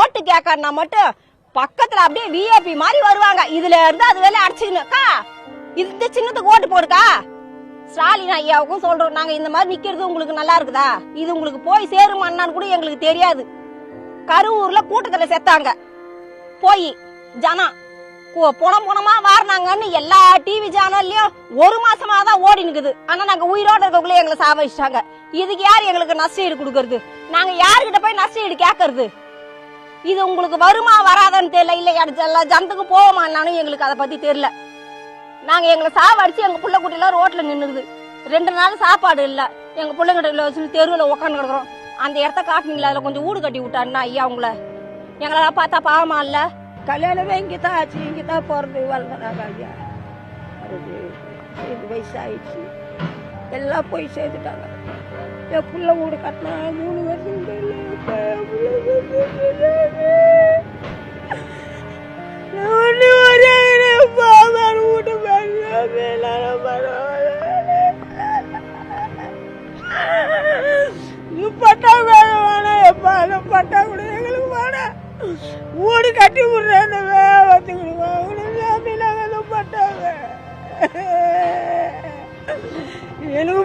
ஓட்டு கேட்கறனா மட்டும் பக்கத்துல அப்படியே விஐபி மாதிரி வருவாங்க. இதுல இருந்து அது வேலை அடிச்சுக்கா இந்த சின்னத்துக்கு ஓட்டு போடுக்கா. ஸ்டாலின் ஐயாவுக்கும் சொல்றோம். நாங்க இந்த மாதிரி நிக்கிறது உங்களுக்கு நல்லா இருக்குதா? இது உங்களுக்கு போய் சேருமான்னு கூட எங்களுக்கு தெரியாது. கரூர்ல கூட்டத்துல செத்தாங்க. போய் ஜனம் போன புனம் வாரினாங்கன்னு எல்லா டிவி சேனல்லயும் ஒரு மாசமா தான் ஓடி நிக்குது. ஆனா நாங்க உயிரோட இருக்கக்குள்ளே எங்களை சாவடிச்சிட்டாங்க. இதுக்கு யார் எங்களுக்கு நஷ்டஈடு கொடுக்கறது? நாங்க யாருகிட்ட போய் நஷ்டஈடு கேட்கறது இது உங்களுக்கு வருமா வராதான்னு தெரியல இல்லை யாரு ஜனத்துக்கு போவோமான்னாலும் எங்களுக்கு அதை பத்தி தெரியல. நாங்க எங்களை சாவடிச்சு எங்க புள்ள குட்டிலாம் ரோட்ல நின்னுது. ரெண்டு நாள் சாப்பாடு இல்ல. எங்க பிள்ளைங்கிட்ட வச்சு தெருவில் உட்காந்து கிடக்குறோம். அந்த இடத்த காட்டுனீங்களா அதுல கொஞ்சம் வீடு கட்டி விட்டாருன்னா ஐயா உங்களை? எங்களெல்லாம் பார்த்தா பாவமா இல்ல? கல்யாணமே இங்கே தான் ஆச்சு. இங்கே தான் பிறந்து வளர்ந்தனாங்க ஐயா. அது வயசு ஆயிடுச்சு. எல்லாம் போய் சேர்த்துட்டாங்க என் புள்ள வீடு கட்டினா மூணு வருஷம் பட்டா வேணும் வேணாம் எப்பா அந்த பட்டா கூட எங்களுக்கு வேணாம் வீடு கட்டி விடுறேன் அந்த வேகத்துக்கு நாங்கள் பட்டாங்க எனக்கு